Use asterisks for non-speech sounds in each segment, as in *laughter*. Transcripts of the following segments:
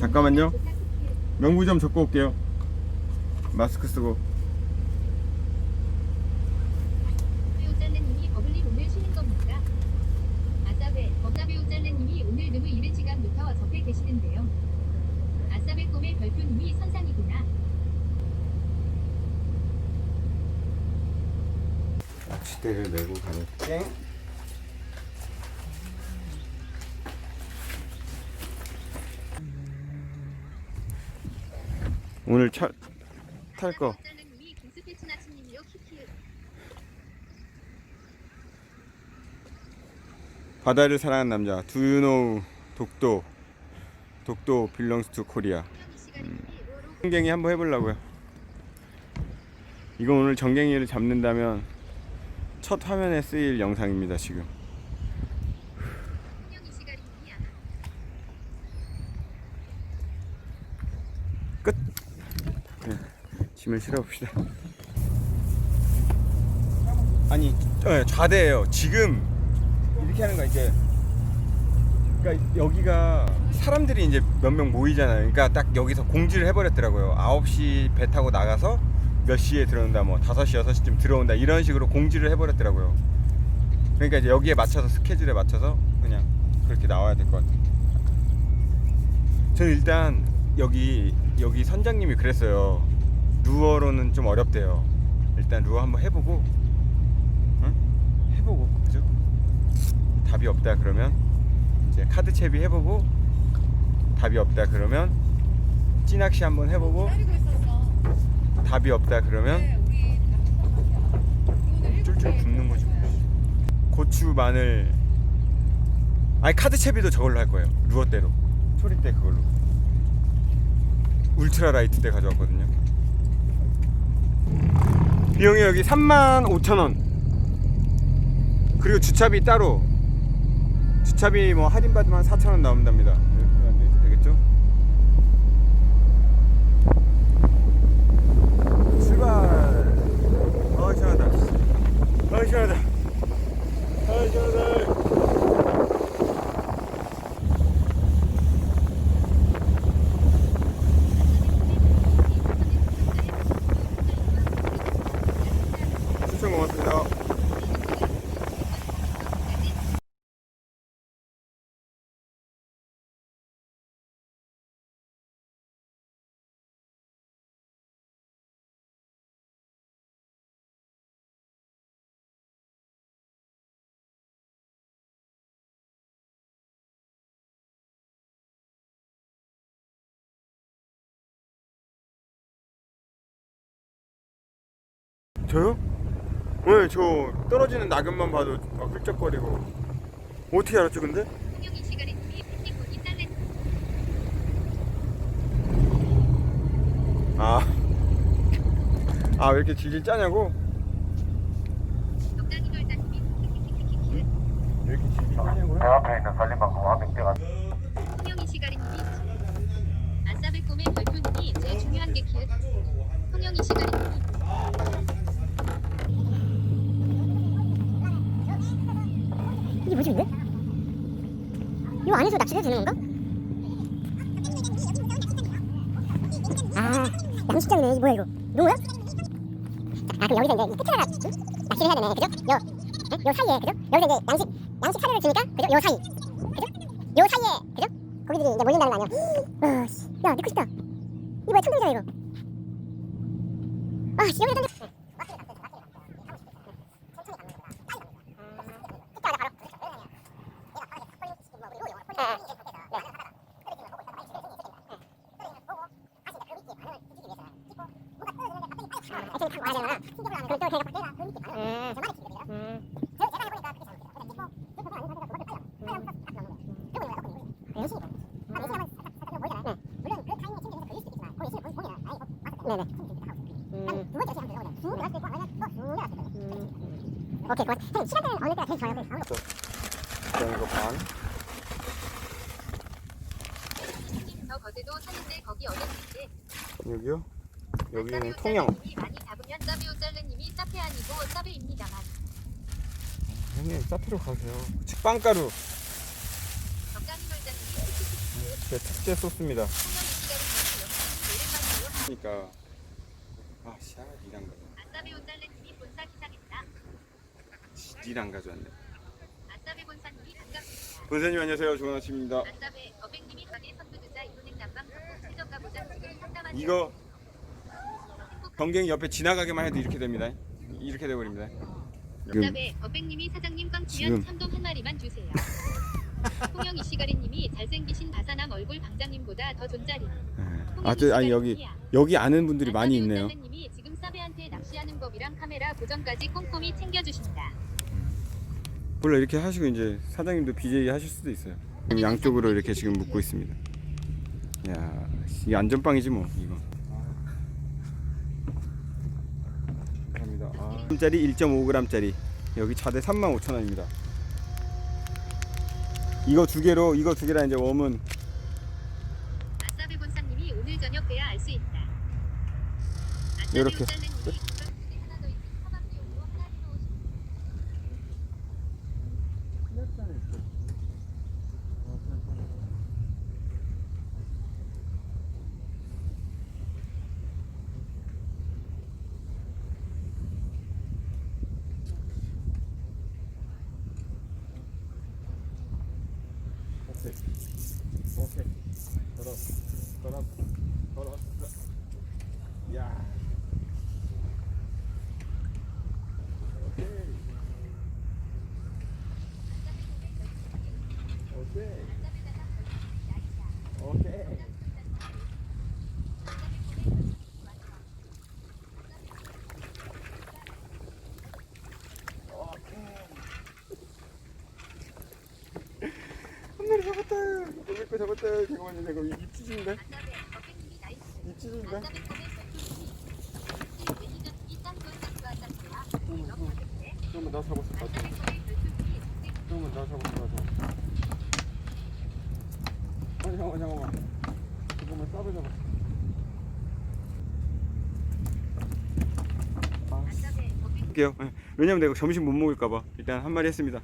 잠깐만요. 명부 좀 적고 올게요. 마스크 쓰고. 배우잘레님이 버블리 오늘 탈, 탈 거. 바다를 사랑하는 남자. Do you know 독도? 독도 belongs to Korea. 로로 정갱이 한번 해보려고요. 이거 오늘 정갱이를 잡는다면 첫 화면에 쓰일 영상입니다. 지금. 호영이 시간님이야. 끝. 네, 짐을 실어봅시다. 아니, 네, 좌대예요. 지금 이렇게 하는 거 이제. 그러니까 여기가 사람들이 이제 몇 명 모이잖아요. 그러니까 딱 여기서 공지를 해버렸더라고요. 9시 배 타고 나가서 몇 시에 들어온다, 뭐 5시, 6시쯤 들어온다 이런 식으로 공지를 해버렸더라고요. 그러니까 이제 여기에 맞춰서 스케줄에 맞춰서 그냥 그렇게 나와야 될 것 같아요. 저는 일단 여기 여기 선장님이 그랬어요. 루어로는 좀 어렵대요. 일단 루어 한번 해보고, 응? 해보고 그죠? 답이 없다 그러면 이제 카드 채비 해보고 답이 없다 그러면 찌낚시 한번 해보고. 답이 없다 그러면 네, 쫄쫄 굽는 거죠. 고추, 마늘. 아니 카드 채비도 저걸로 할 거예요. 루어대로. 소리대 그걸로. 울트라 라이트 대 가져왔거든요. 비용이 여기 3만 5천 원. 그리고 주차비 따로. 주차비 뭐 할인 받으면 4천 원 나온답니다. 네, 되겠죠? 출발. 아 시원하다. 아 시원하다. 아 시원하다. 추천 고맙습니다. 저요? 네, 저 떨어지는 낙엽만 봐도 막 훌쩍거리고. 어떻게 알았죠, 근데? 아. 아, 왜 이렇게 질질 짜냐고? 왜 이렇게 질질 짜냐고요? 앞에 있는 살림방송 화백대가 홍영희 시가리님이 아싸베 꿈의 별표님이 제일 중요한 게 키읔 홍영희 시가리님이 이게 뭐지 근데? 안에서 낚시해도 되는 건가? 아 양식장이네 이게 뭐야 이거 농어야? 아 그럼 여기서 이제 이 끝에다가 응? 낚시를 해야 되네 그죠? 요, 응? 요 사이에 그죠? 여기서 이제 양식 양식 사료를 주니까 그죠? 요 사이 그죠? 요 사이에 그죠? 고기들이 이제 몰린다는 거 아니야? 어씨 야 넣고 싶다 이거 뭐야 청동이잖아 이거 아씨 여기 고맙. 선생님 시간대는 어느 때가 제일 좋아요? 아무래도 그런 거 반. 저 거제도 사는데 거기 어딘지 여기요? 여기는 통영. 많이 잡으면 짜비오 잘레님이 짜페 아니고 짜베입니다만 사피로 가세요. 빵가루. 적당히 놀자님이 키키키키 제 특제 소스입니다. 그러니까 아, 니랑 가져. 아싸베 온달래님이 본사 기상입니다. 니랑 가져왔네. 아싸베 본사님이 반갑습니다. 본사님 안녕하세요. 좋은 아침입니다. 아싸베 어백님이 가게 선두주자 이호행 난방 상품 최저가 보장 지금 상담하세요. 이거 경갱이 옆에 지나가기만 해도 이렇게 됩니다. 이렇게 돼버립니다. 지금 어백님이 사장님 꽝 지금- 치면 참돔 한 마리만 주세요. *laughs* 홍영 이시가리님이 잘생기신 바사남 얼굴 방장님보다 더 존잘이. 아, 저, 아니 여기 여기 아는 분들이 많이 있네요. 님이 지금 사베한테 낚시하는 법이랑 카메라 보정까지 꼼꼼히 챙겨주신다. 몰라 이렇게 하시고 이제 사장님도 BJ 하실 수도 있어요. 지금 양쪽으로 이렇게 지금 묶고 있습니다. 야, 이 안전빵이지 뭐 이거. 감사합니다. 아, 짜리 1.5g짜리 여기 차대 35,000원입니다. 이거 두 개로 이거 두 개라 이제 웜은 아싸베 본사님이 오늘 저녁 돼야 알 수 있다. 요렇게. 온달래님이 그런 분이 하나 더 있으면 사막비용으로 하나 들어오십니다. 오케이. 오케이. 걸어. 걸어. 걸어. 야. 오케이. 오케이. 오케이. 한 마리 잡았다. 오늘 거 잡았다. 잠깐만요. 내가 입 찢은데? 아싸베 어백님이 나이스. 입 찢은데? 아싸베 꿈의 소 품이 매니저님이 짠 건상도 하셨어요. 영화인데 잠깐만 나 잡았어. 나 잡았어. 잠깐만 나 잡았어. 나 잡았어. 아니 잠깐만 잠깐만. 잠깐만 잡았어. 예. 왜냐면 내가 점심 못 먹을까봐 일단 한 마리 했습니다.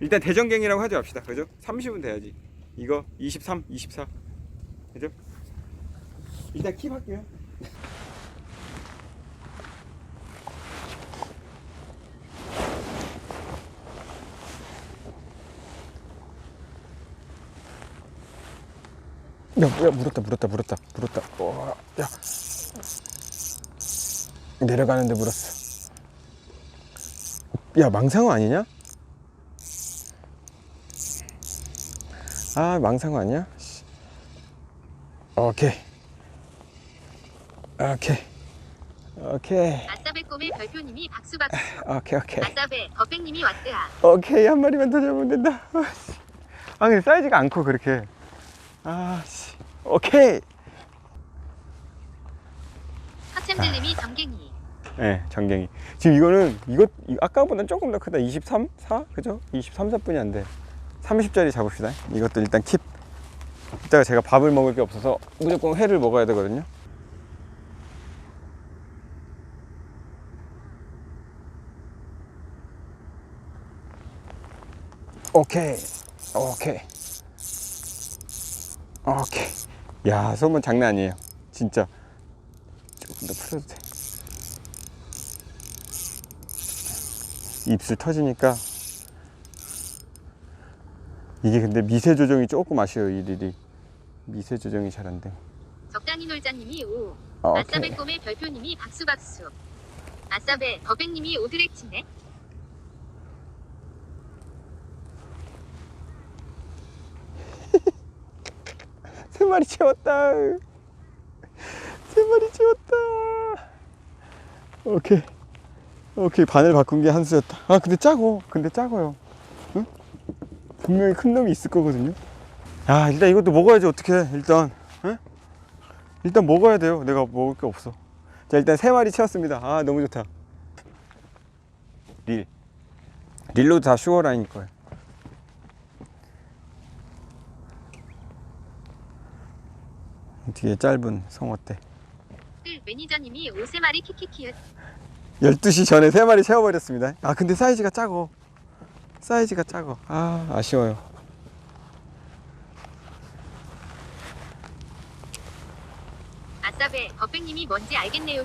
일단 대전갱이라고 하지 맙시다. 그죠? 30은 돼야지. 이거 23, 24. 그죠? 일단 킵 할게요. 야, 야, 물었다, 물었다, 물었다, 물었다. 와, 야. 내려가는데 물었어. 야, 망상어 아니냐? 아, 망상어 아니야? 씨. 오케이. 오케이. 오케이. 아싸베 꿈의 별표님이 박수 박수. 오케이, 오케이. 아싸베 어백님이 왔드아. 오케이, 한 마리만 더 잡으면 된다. 아, 씨. 아, 근데 사이즈가 안 커, 그렇게. 아, 씨. 오케이. 학챔들님이 정갱이. 예, 전갱이. 지금 이거는 이거 이- 아까보다 조금 더 크다. 23, 4, 그죠? 23, 4분이 안 돼. 30짜리 잡읍시다. 이것도 일단 킵. 이따가 제가 밥을 먹을 게 없어서 무조건 회를 먹어야 되거든요. 오케이, 오케이, 오케이. 야, 소문 장난 아니에요. 진짜 조금 더 풀어도 돼. 입술 터지니까 이게 근데 미세 조정이 조금 아쉬워요 이 릴이 미세 조정이 잘 안 돼. 적당히 놀자님이 오. 아, 아싸베. 꿈의 별표님이 박수 박수. 아싸베 어백님이 오드렉 치네. *laughs* 세 마리 채웠다. 세 마리 채웠다. 오케이. 오케이 바늘 바꾼 게 한 수였다. 아 근데 작어. 근데 작아요. 응? 분명히 큰 놈이 있을 거거든요. 아 일단 이것도 먹어야지 어떻게 일단. 응? 일단 먹어야 돼요. 내가 먹을 게 없어. 자 일단 세 마리 채웠습니다. 아 너무 좋다. 릴. 릴로도 다 슈어라인일 거예요. 뒤에 짧은 송어대. 뜰 매니저님이 오세 마리 키키키읓. 12시 전에 세 마리 채워버렸습니다. 아 근데 사이즈가 작어. 사이즈가 작아 아 아쉬워요. 아싸베 거백님이 뭔지 알겠네요.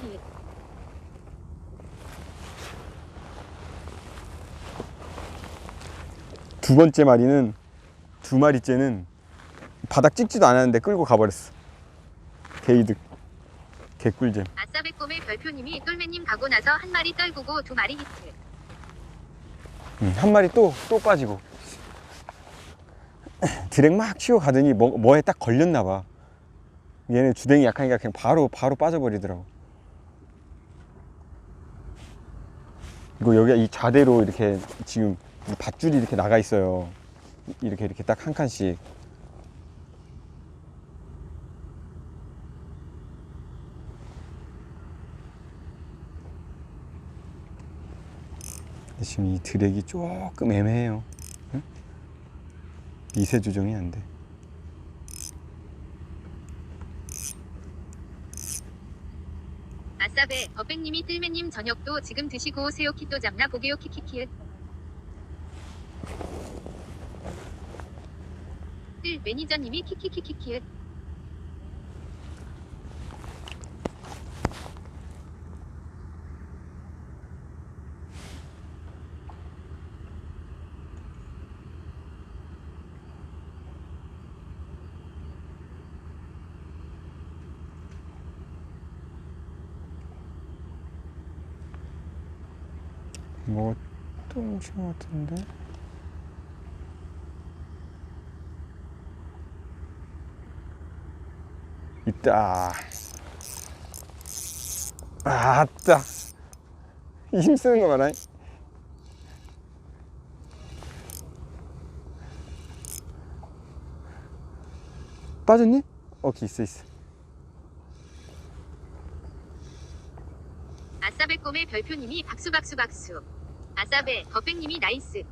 두 번째 마리는 두 마리째는 바닥 찍지도 않았는데 끌고 가버렸어. 개이득. 개꿀잼. 아싸베 꿈의 별표님이 똘매님 가고 나서 한 마리 떨구고 두 마리 히트. 음, 한 마리 또, 또 빠지고. 드랙 막 치고 가더니 뭐, 뭐에 딱 걸렸나 봐. 얘네 주댕이 약하니까 그냥 바로, 바로 빠져버리더라고. 이거 여기가 이 좌대로 이렇게 지금 이 밧줄이 이렇게 나가 있어요. 이렇게 이렇게 딱 한 칸씩. 지금 이 드랙이 조금 애매해요. 응? 미세 조정이 안 돼. 아싸베 버백님이 뜰매님 저녁도 지금 드시고 오세요. 키또 잡나 보게요. 키키키읓. 뜰 매니저님이 키키키키키 읓. 뭐또 오신 것 같은데? 있다. 아따. 힘쓰는 거 봐라. 빠졌니? 오케이 있어 있어. 아싸베 꿈의 별표님이 박수 박수 박수. 아싸베 버백님이 나이스.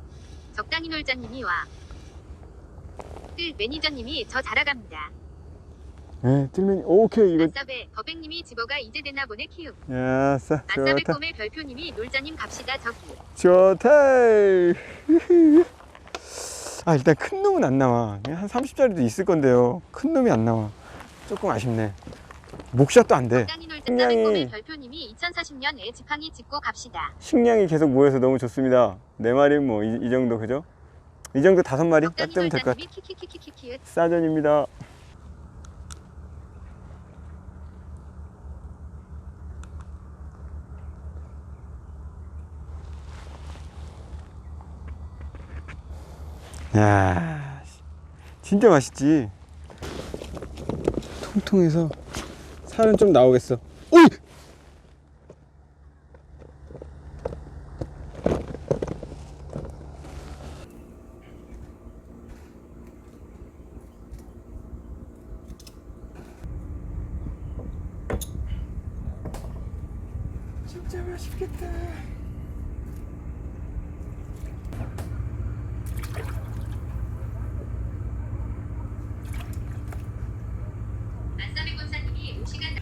적당히 놀자님이 와. 뜰 매니저님이 저 자라갑니다. 네, 뜰면 오케이 이거. 아싸베 버백님이 집어가 이제 되나 보네 키읔. 야싸 아싸베 좋다. 꿈의 별표님이 놀자님 갑시다 저기. 좋다. *laughs* 아 일단 큰 놈은 안 나와. 그냥 한 30짜리도 있을 건데요. 큰 놈이 안 나와. 조금 아쉽네. 목샷도 안 돼. 식량이- 아싸베 꿈의 별표님이 2040년에 지팡이 짚고 갑시다. 식량이 계속 모여서 너무 좋습니다. 네 마리 뭐이 정도 그죠? 이 정도 다섯 마리 딱 되면 될 것 같아. 싸전입니다. 야, 진짜 맛있지. 통통해서 살은 좀 나오겠어. 오이! 진짜 맛있겠다. 아싸베 권사님이 5시간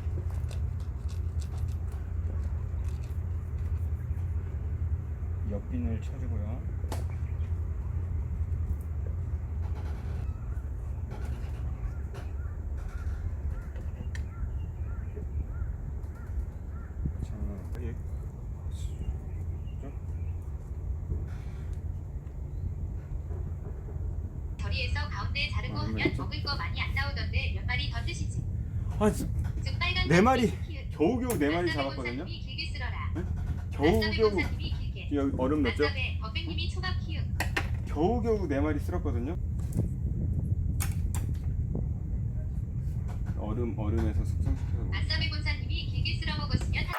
옆빈을 쳐주고요. 장난. 예. 저리에서 가운데 자르고 아, 하면. 먹을 거 많이 안 나오던데 몇 마리 더 드시지. 아, 즉 빨간 네 마리. 겨우겨우 네 마리 잡았거든요. 길게 쓸어라. 아싸베 겨우겨우 길게. 여기 얼음 넣었죠? 아싸베 버백님이 초밥 키읔. 겨우겨우 네 마리 쓸었거든요. 얼음 얼음에서 숙성시켜서 먹. 아싸베 권사님이 길게 쓸어 먹었으면 한-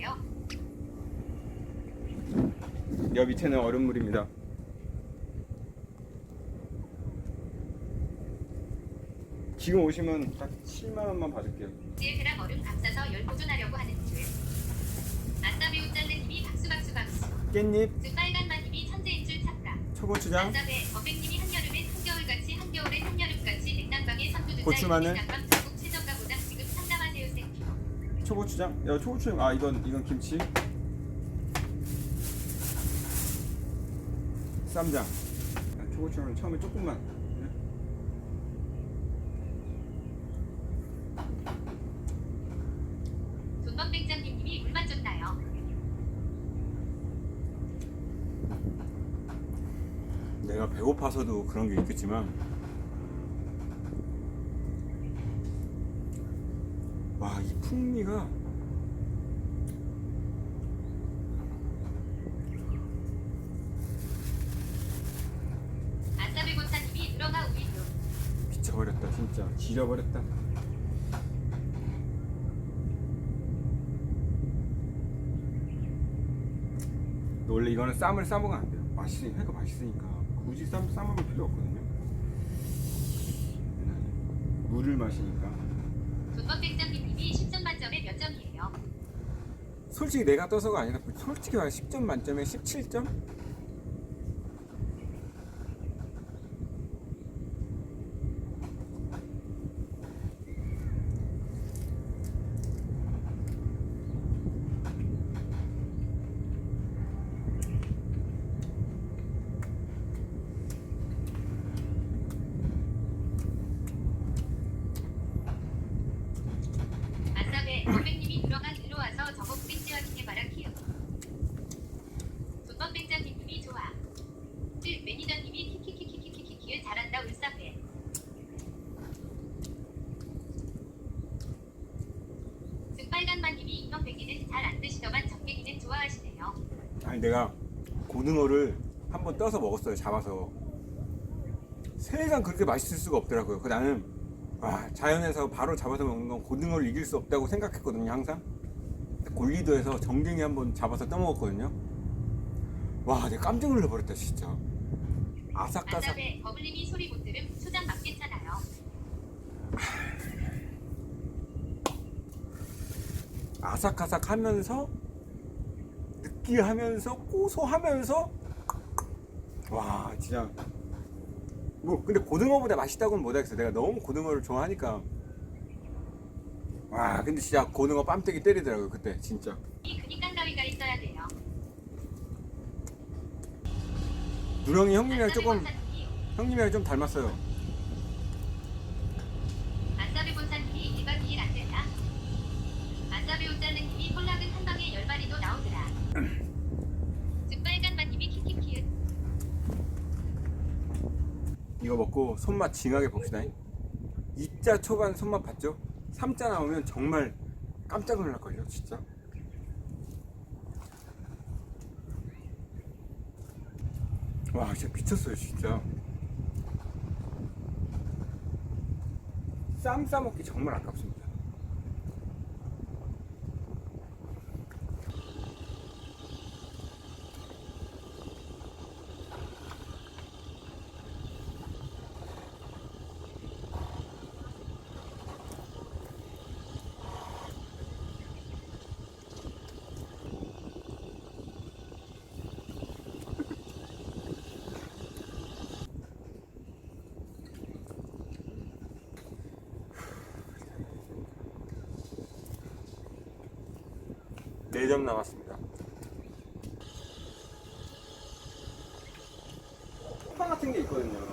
요. 여 밑에는 얼음물입니다. 지금 오시면 딱 7만 원만 봐줄게요. 찔그랑 얼음 감싸서 열 보존하려고 하는 줄. 아싸베 웃잘래님이 박수 박수 박수. 깻잎 즉 빨간 마님이 천재인 줄 찾다. 초고추장, 아싸베 어백님이 한여름엔 한겨울같이 한겨울엔 한여름같이 냉난방에 선두든다 고추 마늘. 냉난방 전국 최저가보다 지금 상담하세요 생 초고추장. 야 초고추장. 아 이건 이건 김치. 쌈장. 아, 초고추장은 처음에 조금만. 네. 돈방백장님이? 내가 배고파서도 그런 게 있겠지만 와 이 풍미가 아싸베 고차님이 들어가 우리 좀 미쳐버렸다 진짜 지려버렸다 원래 이거는 쌈을 싸먹으면 안 돼요. 맛있으니 회가 맛있으니까. 굳이 쌈 싸먹을 필요 없거든요. 물을 마시니까. 돈방백장님이 10점 만점에 몇 점이에요? 솔직히 내가 떠서가 아니라 솔직히 말해 10점 만점에 17점? 아싸베 어백님이 들어간 들어와서 저거 프린지와킹의 바람 키우 돈방백장님이 좋아 뜰 매니저님이 키키키키키키키 잘한다 울사베 빨간마님이 이형 백기는 잘 안 드시더만 적개기는 좋아하시네요. 아니 내가 고등어를 한번 떠서 먹었어요 잡아서. 세상 그렇게 맛있을 수가 없더라고요. 그 나는 와 자연에서 바로 잡아서 먹는 건 고등어를 이길 수 없다고 생각했거든요 항상. 골리도에서 정갱이 한번 잡아서 떠먹었거든요. 와 내가 깜짝 놀라버렸다 진짜. 아삭아삭. 아싸베 버블님이 소리 못 들음 초장 맞겠잖아요. 아삭아삭하면서 느끼하면서 고소하면서 와 진짜. 뭐 근데 고등어보다 맛있다고는 못하겠어. 내가 너무 고등어를 좋아하니까. 와 근데 진짜 고등어 뺨때기 때리더라고요 그때 진짜. 이 근육감 가위가 있어야 돼요. 누렁이 형님이랑 조금 형님이랑 좀 닮았어요 아싸베 본사님이 1박 2일 안 된다. 아싸베 옷자르님이 콜락은 한 방에 열 마리도 나오더라. 즉빨간마님이 키키키읓 이거 먹고 손맛 징하게 봅시다. 2자 초반 손맛 봤죠? 3자 나오면 정말 깜짝 놀랄걸요 진짜. 와 진짜 미쳤어요 진짜. 쌈 싸먹기 정말 아깝습니다 네 점 남았습니다. 쿠팡 같은 게 있거든요.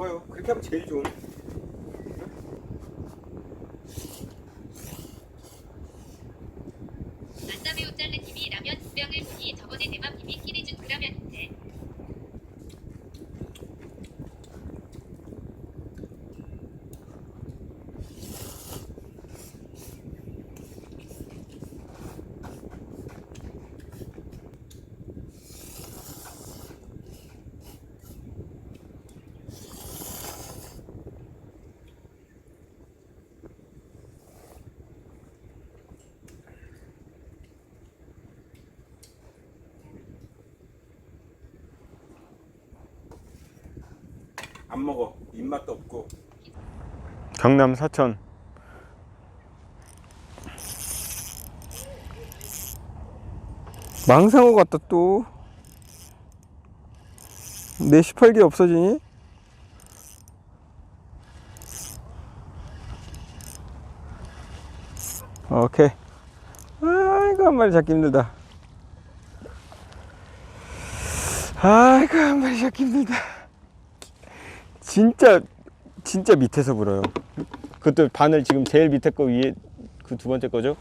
좋아요. 그렇게 하면 제일 좋은 안 먹어. 입맛도 없고. 경남 사천. 망상어 같다 또. 내 18개 없어지니? 오케이. 아이고 한 마리 잡기 힘들다. 아이고 한 마리 잡기 힘들다. 진짜 진짜 밑에서 불어요. 그것도 바늘 지금 제일 밑에 거 위에 그 두 번째 거죠?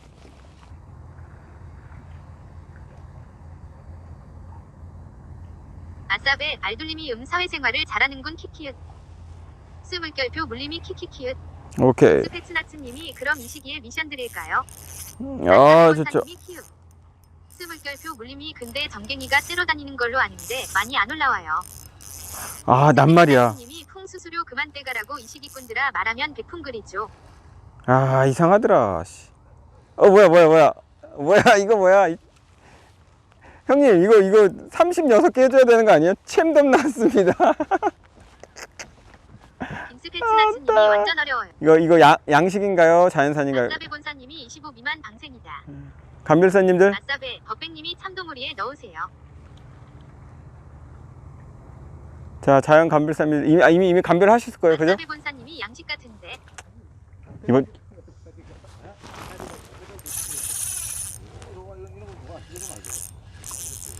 아싸베 알돌림이 음 사회생활을 잘하는군 키키읓. 스물결표 물림이 키키키읓. 오케이. 스페츠나츠님이 그럼 이 시기에 미션 드릴까요? 아 좋죠. 스물결표 물림이 근데 정갱이가 째러 다니는 걸로 아는데 많이 안 올라와요. 아 낱말이야. 님이 풍수수료 그만 떼가라고 이 시기꾼들아 말하면 백풍글이죠. 아 이상하더라. 씨. 어 뭐야 뭐야 뭐야 뭐야 이거 뭐야? 이- 형님 이거 이거 36개 해줘야 되는 거 아니에요? 챔덤 나왔습니다. *laughs* 완전 어려워요. 이거 이거 야, 양식인가요? 자연산인가요? 아싸베 본사님이 25 미만 방생이다. 감별사님들 아싸베 법백님이 참도무리에 넣으세요. 자 자연 감별사님 이미 아, 이미 이미 감별 하셨을 거예요, 그죠? 본사님이 양식 같은데. 이번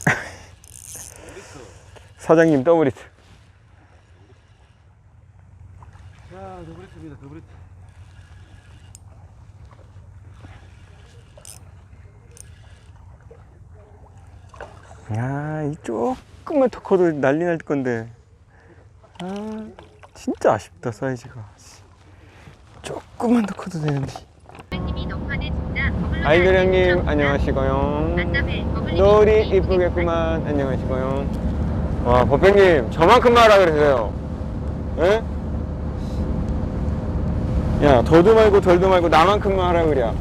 *laughs* 사장님 더블히트. 자, 더블히트입니다. 더블히트. 야, 이 조금만 더 커도 난리 날 건데. 아, 진짜 아쉽다 사이즈가. 조금만 더 커도 되는데. 아이들 형님 참- 안녕하시고요. 이쁘게 이쁘겠구만 안녕하시고요. 와 법배님 저만큼만 하라 그러세요. 예? 야 더도 말고 덜도 말고 나만큼만 하라 그래.